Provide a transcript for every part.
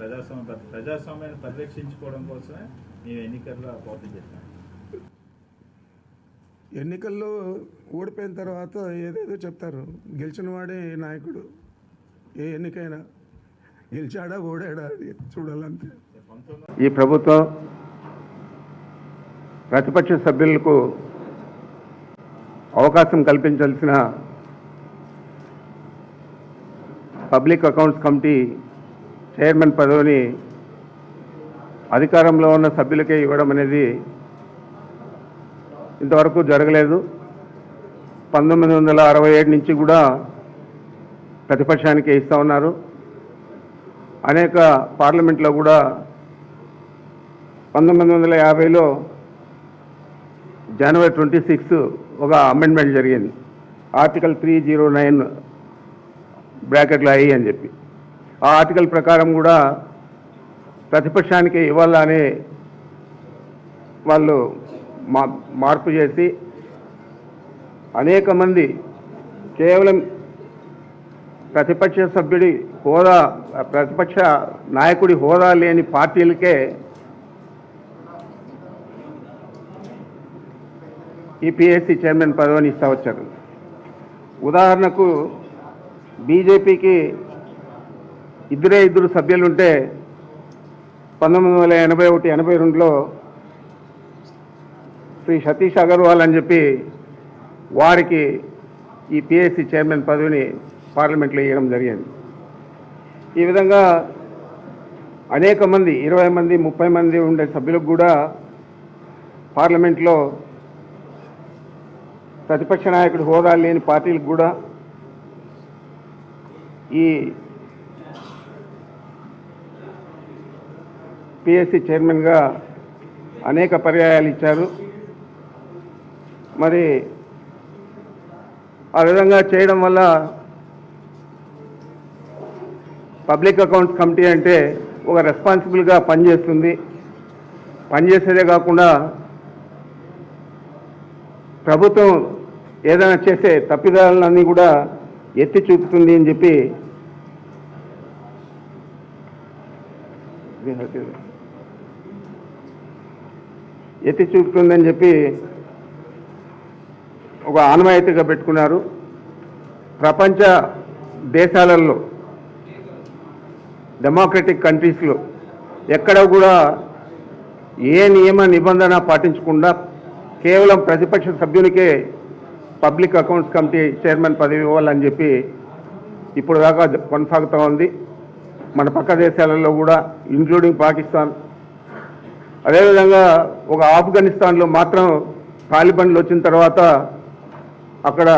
ప్రజాస్వామ్య ప్రజాస్వామ్యాన్ని పరిరక్షించుకోవడం కోసమే మేము ఎన్నికల్లో పోటీ చేస్తాం ఎన్నికల్లో ఓడిపోయిన తర్వాత ఏదేదో చెప్తారు. గెలిచిన వాడే నాయకుడు ఏ ఎన్నికైనా గెలిచాడా ఓడాడా అది చూడాలంతే. ఈ ప్రభుత్వం ప్రతిపక్ష సభ్యులకు అవకాశం కల్పించాల్సిన పబ్లిక్ అకౌంట్స్ కమిటీ చైర్మన్ పదవిని అధికారంలో ఉన్న సభ్యులకే ఇవ్వడం అనేది ఇంతవరకు జరగలేదు. పంతొమ్మిది వందల అరవై ఏడు నుంచి కూడా ప్రతిపక్షానికే ఇస్తూ ఉన్నారు. అనేక పార్లమెంట్లో కూడా పంతొమ్మిది వందల యాభైలో జనవరి ట్వంటీ సిక్స్ ఒక అమెండ్మెంట్ జరిగింది. ఆర్టికల్ త్రీ జీరో నైన్ బ్రాకెట్లో అయ్యి అని చెప్పి. ఆ ఆర్టికల్ ప్రకారం కూడా ప్రతిపక్షానికి ఇవ్వాలని వాళ్ళు మా మార్పు చేసి అనేక మంది కేవలం ప్రతిపక్ష సభ్యుడి హోదా ప్రతిపక్ష నాయకుడి హోదా లేని పార్టీలకే ఈ పిఎస్సి చైర్మన్ పదవిని ఇస్తా వచ్చారు ఉదాహరణకు బీజేపీకి ఇద్దరే ఇద్దరు సభ్యులుంటే పంతొమ్మిది వందల ఎనభై ఒకటి ఎనభై రెండులో శ్రీ సతీష్ అగర్వాల్ అని చెప్పి వారికి ఈ పిఎస్సి చైర్మన్ పదవిని పార్లమెంట్లో ఇవ్వడం జరిగింది. ఈ విధంగా అనేక మంది ఇరవై మంది ముప్పై మంది ఉండే సభ్యులకు కూడా పార్లమెంట్లో ప్రతిపక్ష నాయకుడు హోదా లేని పార్టీలకు కూడా ఈ పిఎస్సి చైర్మన్గా అనేక పర్యాయాలు ఇచ్చారు. మరి ఆ విధంగా చేయడం వల్ల పబ్లిక్ అకౌంట్స్ కమిటీ అంటే ఒక రెస్పాన్సిబుల్గా పనిచేస్తుంది. పనిచేసేదే కాకుండా ప్రభుత్వం ఏదైనా చేసే తప్పిదాలన్నీ కూడా ఎత్తి చూపుతుంది అని చెప్పి ఎత్తి చూపుతుందని చెప్పి ఒక ఆనవాయితీగా పెట్టుకున్నారు. ప్రపంచ దేశాలలో డెమోక్రటిక్ కంట్రీస్లో ఎక్కడ కూడా ఏ నియమ నిబంధన పాటించకుండా కేవలం ప్రతిపక్ష సభ్యునికే పబ్లిక్ అకౌంట్స్ కమిటీ చైర్మన్ పదవి ఇవ్వాలని చెప్పి ఇప్పుడు దాకా కొనసాగుతూ ఉంది. మన పక్క దేశాలలో కూడా ఇంక్లూడింగ్ పాకిస్తాన్ అదేవిధంగా ఒక ఆఫ్ఘనిస్తాన్లో మాత్రం తాలిబన్లు వచ్చిన తర్వాత అక్కడ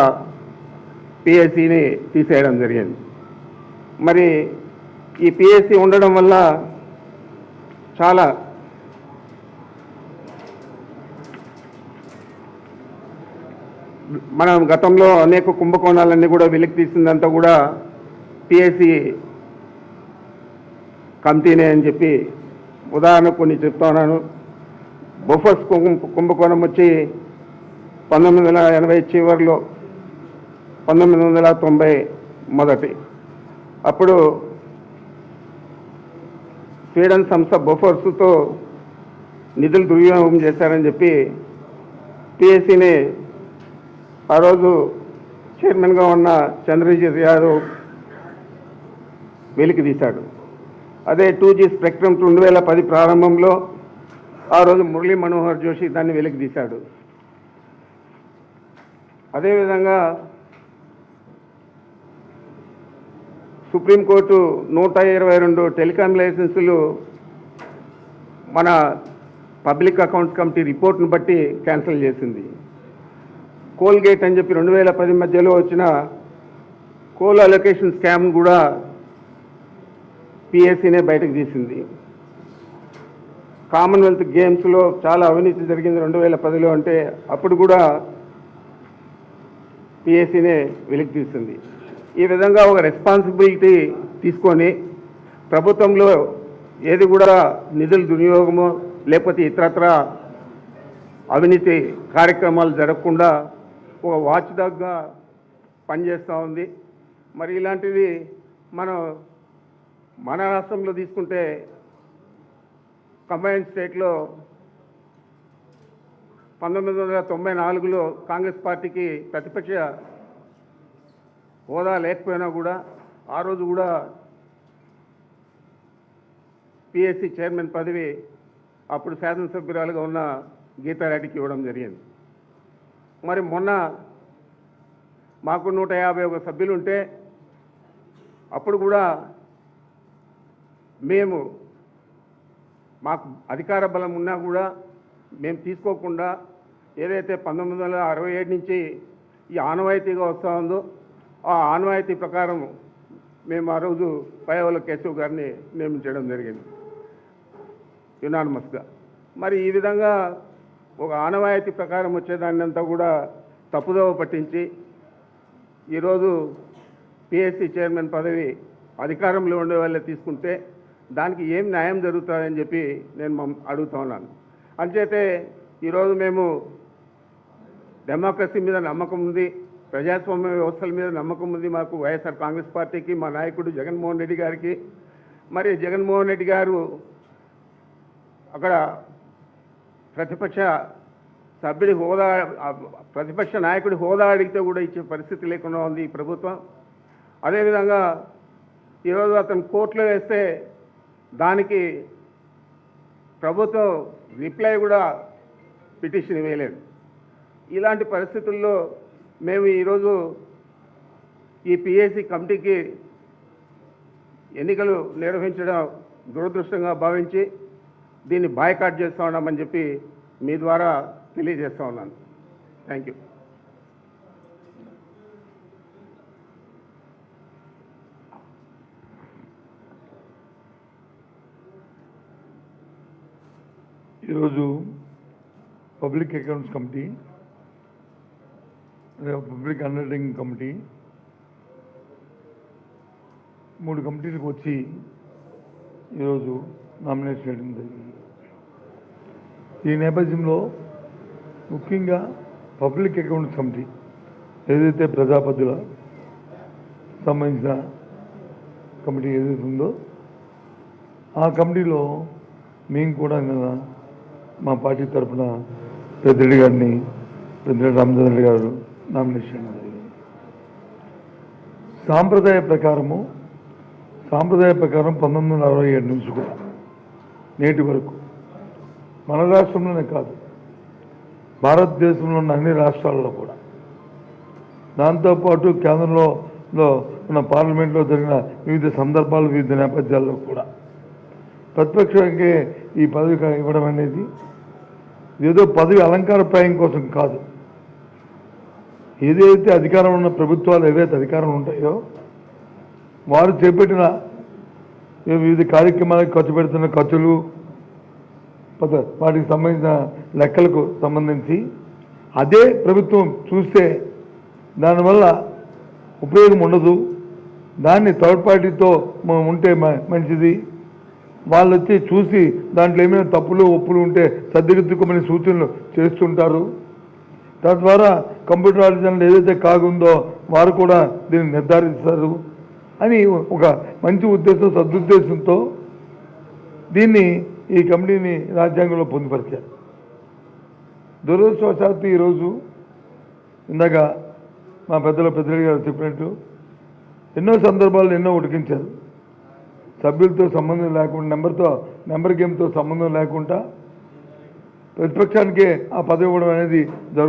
పిఎస్సిని తీసేయడం జరిగింది. మరి ఈ పిఎస్సి ఉండడం వల్ల చాలా మనం గతంలో అనేక కుంభకోణాలన్నీ కూడా వెలికి తీసిందంతా కూడా పిఎస్సి కమిటీనే అని చెప్పి ఉదాహరణ కొన్ని చెప్తున్నాను బొఫర్స్ కుంభకోణం వచ్చి పంతొమ్మిది వందల ఎనభై చివరిలో పంతొమ్మిది వందల తొంభై మొదటి. అప్పుడు స్వీడన్ సంస్థ బొఫర్స్తో నిధులు దుర్వినియోగం చేశారని చెప్పి పిఎస్సిని ఆ రోజు చైర్మన్గా ఉన్న చంద్రజిత్ యాదవ్ వెలికి తీశాడు. అదే టూ జీ స్పెక్ట్రమ్ రెండు వేల పది ప్రారంభంలో ఆ రోజు మురళీ మనోహర్ జోషి దాన్ని వెలికి తీశాడు. అదేవిధంగా సుప్రీంకోర్టు నూట ఇరవై రెండు టెలికాం లైసెన్సులు మన పబ్లిక్ అకౌంట్స్ కమిటీ రిపోర్ట్ను బట్టి క్యాన్సిల్ చేసింది. కోల్గేట్ అని చెప్పి రెండు వేల పది మధ్యలో వచ్చిన కోల్ అలొకేషన్ స్కామ్ కూడా పిఎస్సీనే బయటకు తీసింది. కామన్వెల్త్ గేమ్స్లో చాలా అవినీతి జరిగింది రెండు వేల పదిలో అంటే అప్పుడు కూడా పిఎస్సీనే వెలికి తీస్తుంది ఈ విధంగా ఒక రెస్పాన్సిబిలిటీ తీసుకొని ప్రభుత్వంలో ఏది కూడా నిధుల దుర్వినియోగము లేకపోతే ఇతరత్ర అవినీతి కార్యక్రమాలు జరగకుండా ఒక వాచ్ డాగ్గా పనిచేస్తూ ఉంది. మరి ఇలాంటివి మనం మన రాష్ట్రంలో తీసుకుంటే కంబైన్ స్టేట్లో పంతొమ్మిది వందల తొంభై నాలుగులో కాంగ్రెస్ పార్టీకి ప్రతిపక్ష హోదా లేకపోయినా కూడా ఆ రోజు కూడా పిఎస్సి చైర్మన్ పదవి అప్పుడు శాసనసభ్యురాలుగా ఉన్న గీతారెడ్డికి ఇవ్వడం జరిగింది. మరి మొన్న మాకు నూట యాభై ఒక సభ్యులు ఉంటే అప్పుడు కూడా మేము మాకు అధికార బలం ఉన్నా కూడా మేము తీసుకోకుండా ఏదైతే పంతొమ్మిది వందల అరవై ఏడు నుంచి ఈ ఆనవాయితీగా వస్తూ ఉందో ఆ ఆనవాయితీ ప్రకారం మేము ఆ రోజు పైవల కేశవ్ గారిని నియమించడం జరిగింది. యునానమస్గా మరి ఈ విధంగా ఒక ఆనవాయితీ ప్రకారం వచ్చేదాన్ని అంతా కూడా తప్పుదోవ పట్టించి ఈరోజు పిఎస్సి చైర్మన్ పదవి అధికారంలో ఉండే వాళ్ళే తీసుకుంటే దానికి ఏం న్యాయం జరుగుతుందని చెప్పి నేను మమ్- అడుగుతా ఉన్నాను. అంచేతే ఈరోజు మేము డెమోక్రసీ మీద నమ్మకం ఉంది ప్రజాస్వామ్య వ్యవస్థల మీద నమ్మకం ఉంది మాకు వైఎస్ఆర్ కాంగ్రెస్ పార్టీకి మా నాయకుడు జగన్మోహన్ రెడ్డి గారికి. మరి జగన్మోహన్ రెడ్డి గారు అక్కడ ప్రతిపక్ష సభ్యుడి హోదా ప్రతిపక్ష నాయకుడి హోదా అడిగితే కూడా ఇచ్చే పరిస్థితి లేకుండా ఉంది ఈ ప్రభుత్వం. అదేవిధంగా ఈరోజు అతను కోర్టులో వేస్తే దానికి ప్రభుత్వం రిప్లై కూడా పిటిషన్ వేయలేదు. ఇలాంటి పరిస్థితుల్లో మేము ఈరోజు ఈ పిఎస్సి కమిటీకి ఎన్నికలు నిర్వహించడం దురదృష్టంగా భావించి దీన్ని బాయ్కాట్ చేస్తూ ఉన్నామని చెప్పి మీ ద్వారా తెలియజేస్తా ఉన్నాను. థ్యాంక్ యూ ఈరోజు పబ్లిక్ అకౌంట్స్ కమిటీ అదే పబ్లిక్ అండర్టేకింగ్ కమిటీ మూడు కమిటీలకు వచ్చి ఈరోజు నామినేషన్ చేయడం జరిగింది. ఈ నేపథ్యంలో ముఖ్యంగా పబ్లిక్ అకౌంట్స్ కమిటీ ఏదైతే ప్రజాపతిల సంబంధించిన కమిటీ ఏదైతే ఉందో ఆ కమిటీలో మేము కూడా నిన్న మా పార్టీ తరఫున పెద్దరెడ్డి గారిని పెద్దరెడ్డి రామచంద్ర గారు నామినేషన్ సాంప్రదాయ ప్రకారము సాంప్రదాయ ప్రకారం పంతొమ్మిది వందల అరవై ఏడు నుంచి కూడా నేటి వరకు మన రాష్ట్రంలోనే కాదు భారతదేశంలో ఉన్న అన్ని రాష్ట్రాల్లో కూడా. దాంతోపాటు కేంద్రంలో ఉన్న పార్లమెంట్లో జరిగిన వివిధ సందర్భాలు వివిధ నేపథ్యాల్లో కూడా ప్రతిపక్షానికి ఈ పదవి ఇవ్వడం అనేది ఏదో పదవి అలంకారప్రాయం కోసం కాదు. ఏదైతే అధికారం ఉన్న ప్రభుత్వాలు ఏవైతే అధికారం ఉంటాయో వారు చేపట్టిన వివిధ కార్యక్రమాలకు ఖర్చు పెడుతున్న ఖర్చులు వాటికి సంబంధించిన లెక్కలకు సంబంధించి అదే ప్రభుత్వం చూస్తే దానివల్ల ఉపయోగం ఉండదు. దాన్ని థర్డ్ పార్టీతో ఉంటే మ- మంచిది. వాళ్ళు వచ్చి చూసి దాంట్లో ఏమైనా తప్పులు ఒప్పులు ఉంటే సర్దిదిద్దుకోమని సూచనలు చేస్తుంటారు. తద్వారా కంప్యూటర్ ఆర్జనల్ ఏదైతే కాగుందో వారు కూడా దీన్ని నిర్ధారిస్తారు అని ఒక మంచి ఉద్దేశం సదుద్దేశంతో దీన్ని ఈ కమిటీని రాజ్యాంగంలో పొందుపరిచారు. దురదృష్టవశాత్తు ఈరోజు ఇందాక మా పెద్దల పెద్దలు గారు చెప్పినట్టు ఎన్నో సందర్భాల్లో ఎన్నో ఉడికించారు. సభ్యులతో సంబంధం లేకుండా నెంబర్తో నెంబర్ గేమ్తో సంబంధం లేకుండా ప్రతిపక్షానికే ఆ పదవి ఇవ్వడం అనేది జరుగుతుంది.